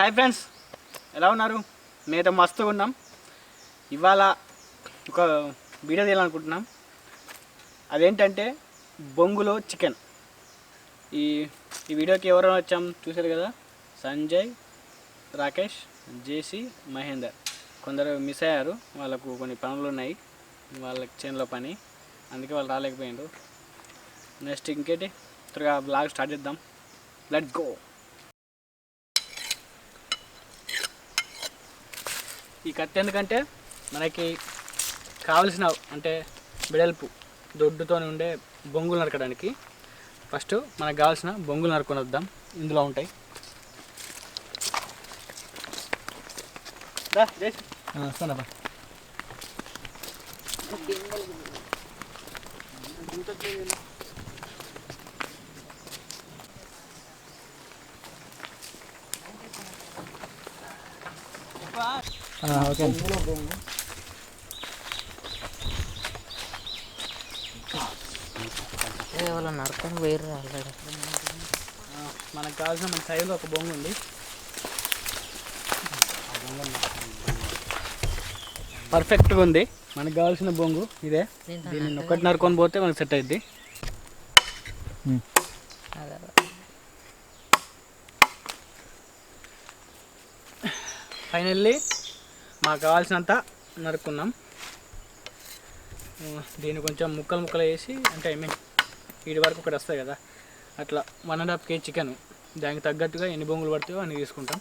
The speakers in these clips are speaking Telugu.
హాయ్ ఫ్రెండ్స్ ఎలా ఉన్నారు? మేము మస్తుగా ఉన్నాం. ఇవాళ ఒక వీడియో తీయాలనుకుంటున్నాం. అదేంటంటే బొంగులో చికెన్. ఈ ఈ వీడియోకి ఎవరైనా వచ్చాం చూశారు కదా? సంజయ్ రాకేష్ జేసీ మహేందర్. కొందరు మిస్ అయ్యారు. వాళ్ళకు కొన్ని పనులు ఉన్నాయి. వాళ్ళకి చేనులో పని. అందుకే వాళ్ళు రాలేకపోయిండ్రు నెక్స్ట్ ఇంకేంటి? త్వరగా బ్లాగ్ స్టార్ట్ చేద్దాం. Let's go! ఈ కత్తి ఎందుకంటే మనకి కావలసిన అంటే బిడల్పు దొడ్డుతో ఉండే బొంగులు నరకడానికి. ఫస్ట్ మనకు కావాల్సిన బొంగులు నరుకొని వద్దాం. ఇందులో ఉంటాయి. జేస్. ఓకే ఎవరో నరకని వేరు ఆల్రెడీ మనకు కావాల్సిన మన సైజులో ఒక బొంగు ఉంది. పర్ఫెక్ట్గా ఉంది. మనకు కావాల్సిన బొంగు ఇదే. దీన్ని ఒక్కటి నరుకొని పోతే మనకు సెట్ అయింది ఫైనల్లీ మాకు కావాల్సినంత నరుక్కున్నాం. దీన్ని కొంచెం ముక్కలు ముక్కలు వేసి అంటే ఐ మీన్ వీటి వరకు ఒకటి వస్తాయి కదా అట్లా one and half KG chicken దానికి తగ్గట్టుగా ఎన్ని బొంగులు పడతాయో అన్ని తీసుకుంటాం.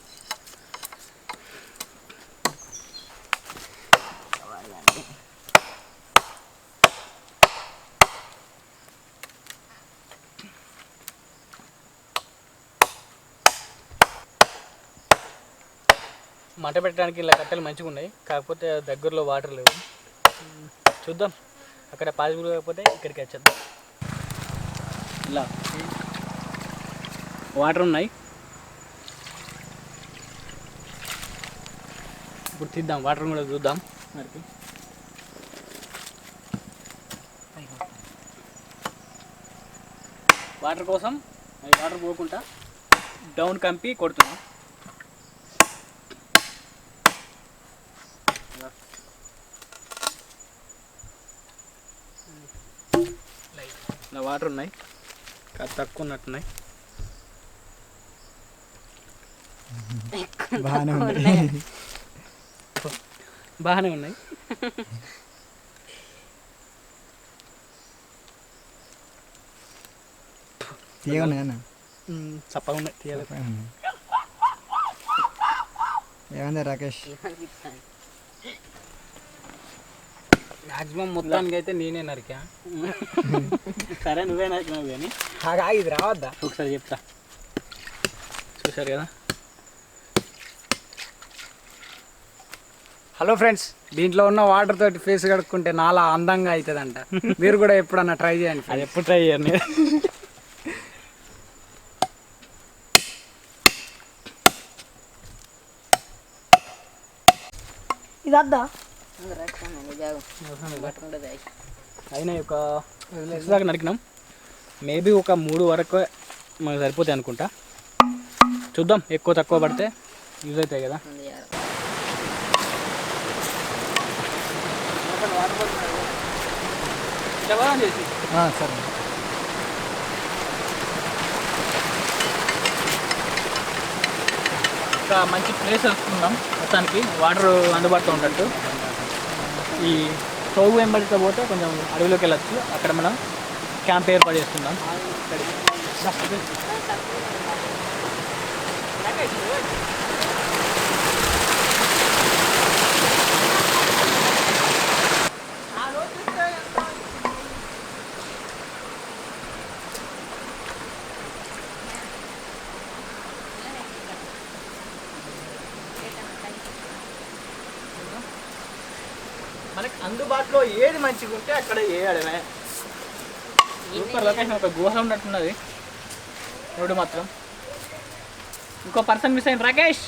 మంట పెట్టడానికి ఇలా కట్టెలు మంచిగా ఉన్నాయి కాకపోతే దగ్గరలో వాటర్ లేవు. చూద్దాం. అక్కడ పాజిబుల్ కాకపోతే ఇక్కడికి వచ్చేద్దాం. ఇలా. వాటర్ ఉన్నాయి. ఇప్పుడు తీద్దాం. వాటర్ కూడా చూద్దాం. మరి వాటర్ కోసం అది వాటర్ పోకుండా డౌన్ కంపి కొడుతున్నాం. ఇలా వాటర్ ఉన్నాయి. కాస్త తక్కువ ఉన్నట్టున్నాయి. బాగానే ఉంది బాగానే ఉన్నాయి. ఉన్నాయి ఉమ్, చప్పగా ఉన్నాయి ఏమైంది రాకేష్? మాక్సిమం మొత్తానికి అయితే నేనే నరికా. సరే నువ్వే నచ్చినావు కానీ. ఇది రావద్దా ఒకసారి చెప్తా. చూశారు కదా? హలో ఫ్రెండ్స్ దీంట్లో ఉన్న వాటర్ తోటి ఫేస్ కడుక్కుంటే నాలా అందంగా అవుతుందంట మీరు కూడా ఎప్పుడన్నా ట్రై చేయండి అది ఎప్పుడు ట్రై చేయండి ఇది వద్దా అయినా ఒక దాకా నరికినాం మేబీ ఒక మూడు వరకు మనకు సరిపోతాయి అనుకుంటా. చూద్దాం ఎక్కువ తక్కువ పడితే యూజ్ అవుతాయి కదా. సరే. ఒక మంచి ప్లేస్ వస్తున్నాం మొత్తానికి వాటర్ అందుబాటులో ఉన్నట్టు. ఈ స్టవ్ వెంబడితో పోతే కొంచెం అడవిలోకి వెళ్ళచ్చు. అక్కడ మనం క్యాంప్ ఏర్పాటు చేస్తున్నాం. అందుబాటులో ఏది మంచిగా ఉంటే అక్కడ వేయడమే. సూపర్ లొకేషన్ ఒక గుహ ఉన్నట్టున్నది. రోడ్డు మాత్రం. ఇంకో పర్సన్ మిస్ అయింది రాకేష్.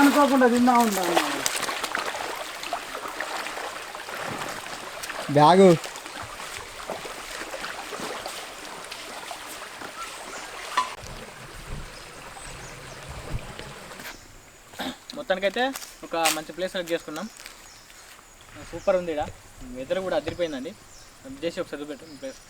అనుకోకుండా తిందా ఉంటాను బ్యాగు. మొత్తానికైతే ఒక మంచి ప్లేస్ సెలెక్ట్ చేసుకున్నాం. సూపర్ ఉంది ఇక్కడ వెదర్ కూడా అదిరిపోయిందండి. చేసి ఒకసారి చూపెట్టు ప్లేస్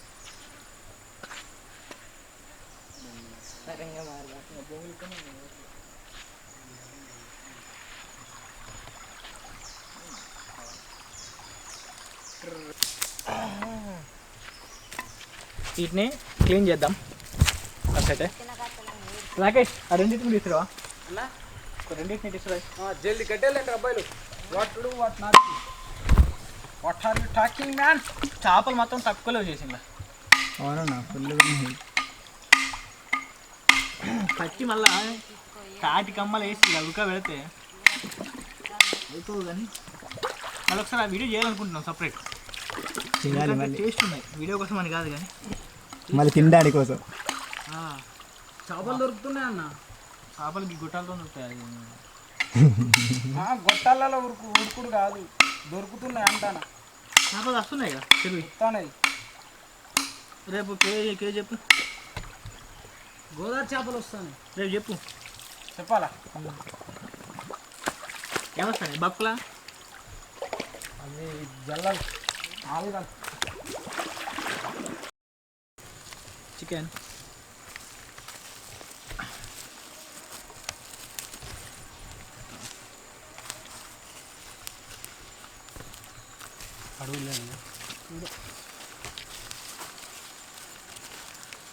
వీటిని క్లీన్ చేద్దాం. ఫస్ట్ అయితే. రాకేష్ ఆ రెండింటిని తీసుకురావా? రెండింటిని తీసుకురా జల్ది కట్టేలేండి అబ్బాయిలు. What to what not what are you talking man? చేపలు మాత్రం తక్కువలో చేసిందా అవునన్నా ఫుల్ పచ్చి మళ్ళా కాటి కమ్మలు వేసి ఉడక పెడితే అయిపోవు కానీ. మళ్ళీ ఒకసారి ఆ వీడియో చేయాలనుకుంటున్నాం సపరేట్. చేయాలి మళ్ళీ. టేస్ట్ ఉన్నాయి. వీడియో కోసం అని కాదు కానీ. మళ్ళీ తినడానికి కోసం. ఆ, చేపలు దొరుకుతున్నాయి అన్న. చేపలకి గుట్టాలతో ఉంటాయి గొట్టాలలో ఉరుకు ఉరుకుడు కాదు. దొరుకుతున్నాయి అంటానా? చేపలు వస్తున్నాయి కదా తెలుగు వస్తాయి రేపు కేజీ కేజీ చెప్పు. గోదావరి చేపలు వస్తాయి రేపు చెప్పు. చెప్పాలా? ఏమొస్తాయి బక్కులా? అవి జల్లలు. ఆలుగలు చికెన్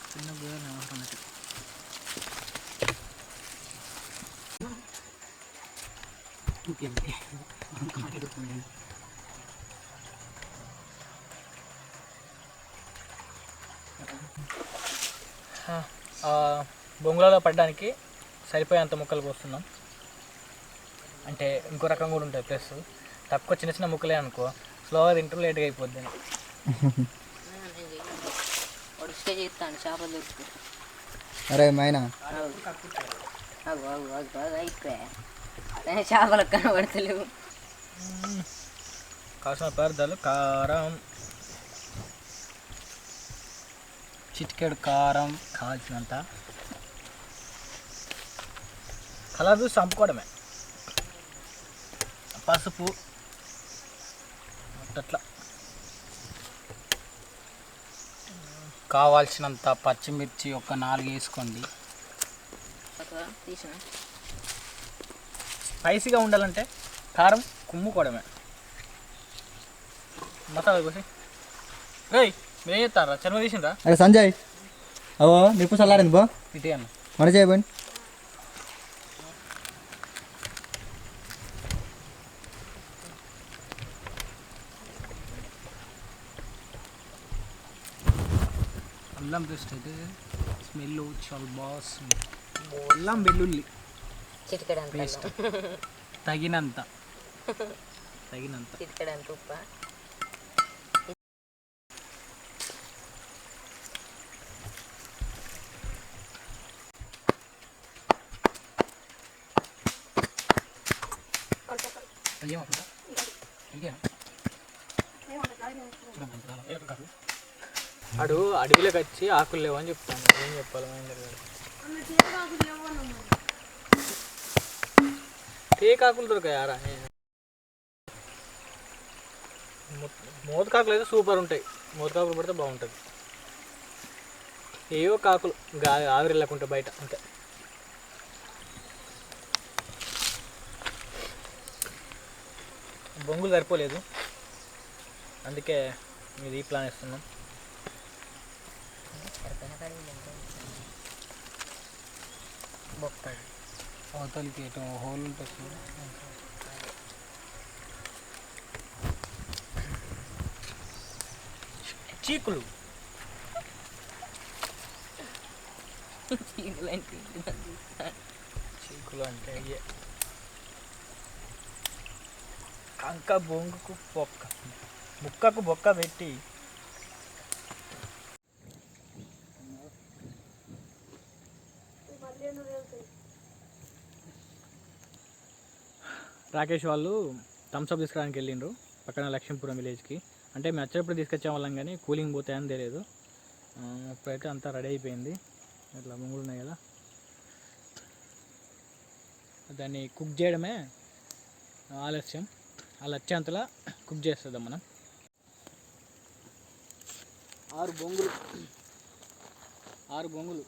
చిన్న బుర్ర అవసరం లేదు. ఆ, బొంగులలో పడడానికి సరిపోయేంత ముక్కలు కోస్తున్నాం అంటే ఇంకో రకం కూడా ఉంటుంది ప్లస్ తక్కువ చిన్న చిన్న ముక్కలే అనుకో స్లోగా తింటూ లేట్గా అయిపోద్ది. అరే మైనా. చేపలకు కనబడతలేవు. కాసిన పదార్థాలు కారం. చిటికెడు కారం కావాల్సినంత కలర్ చూసి చంపుకోవడమే. పసుపు అట్లా కావాల్సినంత పచ్చిమిర్చి ఒక నాలుగు వేసుకోండి. స్పైసీగా ఉండాలంటే కారం కుమ్ముకోవడమే. మసాలా కోసి రేయ్! మీరేం చెప్తారా? చర్మ తీసిండ్రా? అరే సంజయ్. అవో నిప్పు చల్లారింది బో ఇదే అన్న మన చేయబోయి అల్లం పేస్ట్ అయితే స్మెల్ చాలా బాగా అల్లం వెల్లుల్లి. చిటికడంత పేస్ట్. తగినంత. తగినంత. చిటికడంత ఉప్ప? అడు అడవిలోకి వచ్చి ఆకులు లేవు అని చెప్తాను. ఏం చెప్పాలి మహేందర్ గారు టేకాకులు దొరికాయారా మోతకాకులు అయితే సూపర్ ఉంటాయి. మోతకాకులు పడితే బాగుంటుంది. ఏవో కాకులు గా ఆవిరి వెళ్ళకుంటే బయట అంతే. బొంగులు సరిపోలేదు. అందుకే ఇది ఈ ప్లాన్ ఇస్తున్నాం అవతలికి ఎటు హోల్ ఉంటుంది. చీకులు. చీకులు అంటే కంక బొంగుకు బొక్క. ముక్కకు బొక్క పెట్టి. రాకేష్ వాళ్ళు థమ్స్అప్ తీసుకురావడానికి వెళ్ళిండ్రు పక్కన లక్ష్మీపురం విలేజ్కి. అంటే మేము వచ్చేటప్పుడు తీసుకొచ్చే వాళ్ళం కానీ కూలింగ్ పోతాయని తెలియదు. ఇప్పుడైతే అంతా రెడీ అయిపోయింది. ఇట్లా ముంగులు ఉన్నాయి కదా. దాన్ని కుక్ చేయడమే ఆలస్యం. అలా వచ్చేంతలా కుక్ చేస్తుందాం మనం. ఆరు బొంగులు. ఆరు బొంగులు.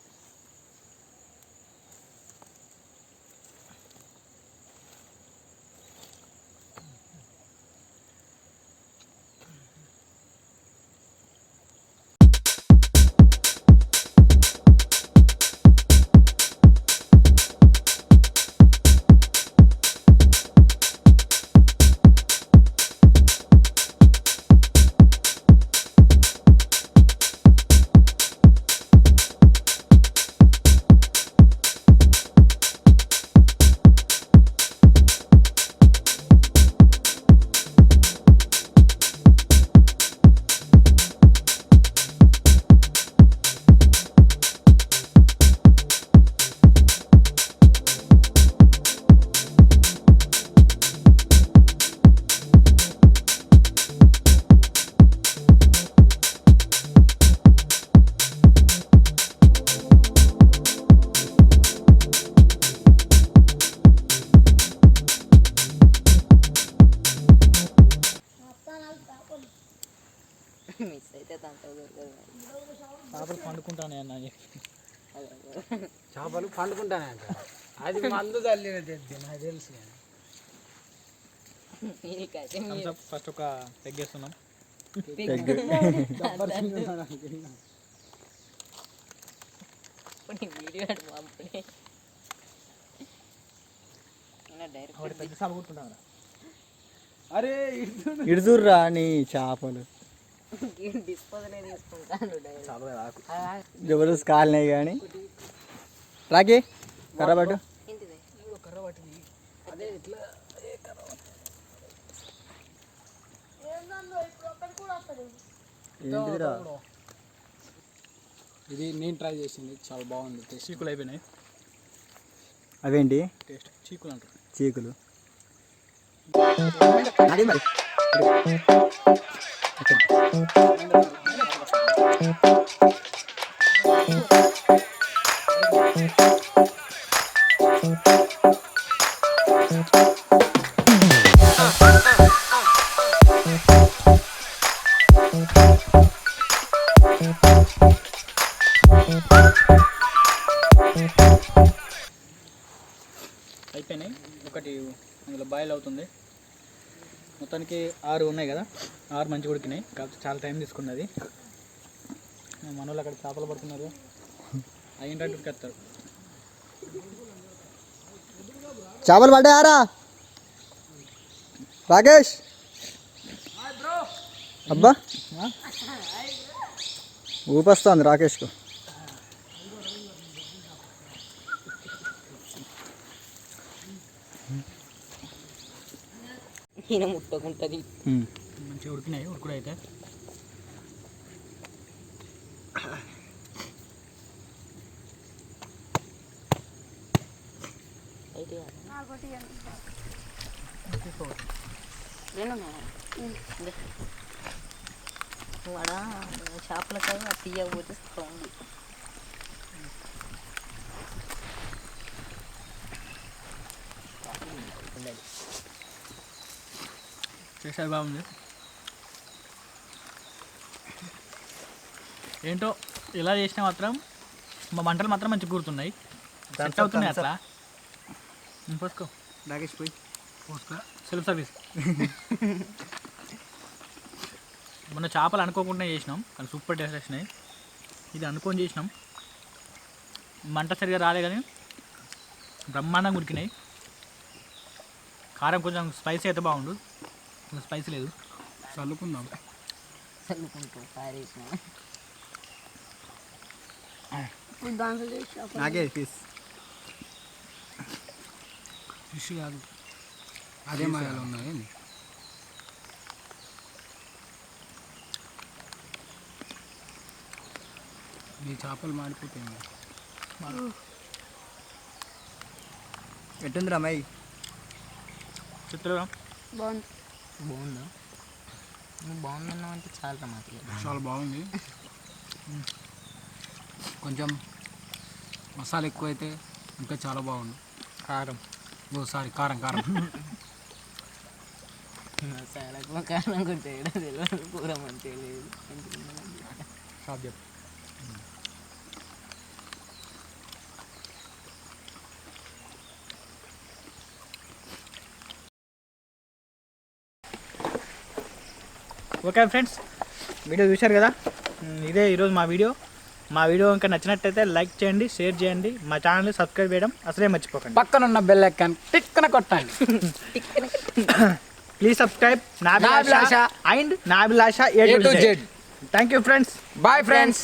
పండుకుంటానే అన్న చేపలు పండుకుంటానే అంట అది మందు తల్లిన నాకు తెలుసు ఫస్ట్ ఒక పెగ్గేస్తున్నాం అరే ఇటు ఇడుదుర్రా నీ చేపలు. జబర్దస్త్ కాలినాయి కానీ. రాకి కర్రబట్టు ఏంటిదిరా? ఇది నేను ట్రై చేసింది. చాలా బాగుంది. టేస్ట్ చీకులు అయిపోయినాయి. అవేంటి? టేస్ట్ చీకులు అంటారు. చీకులు. అదే మరి. అయిపోయినాయి. ఒకటి అందులో బాయిల్ అవుతుంది. మొత్తానికి ఆరు ఉన్నాయి కదా? ఆరు మంచి ఉడికినాయి. కాకపోతే చాలా టైం తీసుకున్నది. మన వాళ్ళు అక్కడ చేపలు పడుతున్నారు. అయ్యింటట్టు ఉడికేస్తారు. చేపలు పడ్డాయారా? రాకేష్? అబ్బా! ఊపొస్తుంది రాకేష్కు. ఈయన ముట్టకుంటుంది ఉమ్. మంచిగా ఉడికినాయి ఉడుకుడు అయితే అయితే నాకొకటి నేను వాడ చేపలకాయ తీయకపోతే ఉంది చేసేది బాగుంది. ఏంటో ఇలా చేసినా మాత్రం మా మంటలు మాత్రం మంచిగా కూరుతున్నాయి. సెట్ అవుతున్నాయి అట్లా. పోసుకో. రాకేష్ పోయి. పోసుకో. సెల్ఫ్ సర్వీస్ మొన్న చేపలు అనుకోకుండా చేసినాం కానీ సూపర్ టేస్ట్ వచ్చినాయి. ఇది అనుకొని చేసినాం. మంట సరిగా రాలే కానీ బ్రహ్మాండంగా ఉడికినాయి. కారం కొంచెం స్పైసీ అయితే బాగుండు. స్పైసీ లేదు. చల్లుకుందాం. చల్లుకుంటూ. నాకే పీస్ ఫిష్ కాదు. అదే మాయలు ఉన్నాయి ఈ చేపలు మాడిపోతాయి. ఎట్టుందిరా మై చిత్రం బాగుంది. బాగుందా? నువ్వు బాగుందన్నావు అంటే చాలా మాకు చాలా బాగుంది. కొంచెం మసాలా ఎక్కువైతే ఇంకా చాలా బాగుంది. కారం. ఓ సారీ కారం కారం. చాలా కారణం కొట్టే తెలియదు కూర మంచిగా లేదు. షాప్ చెప్పు. ఓకే ఫ్రెండ్స్ వీడియో చూశారు కదా? ఇదే ఈరోజు మా వీడియో. మా వీడియో ఇంకా నచ్చినట్టయితే లైక్ చేయండి షేర్ చేయండి. మా ఛానల్ సబ్స్క్రైబ్ చేయడం అసలే మర్చిపోకండి. పక్కనున్న బెల్ ఎక్కాను టిక్కన కొట్టండి. Please subscribe Nabhilasha and Nabhilasha A to Z. Thank you friends bye friends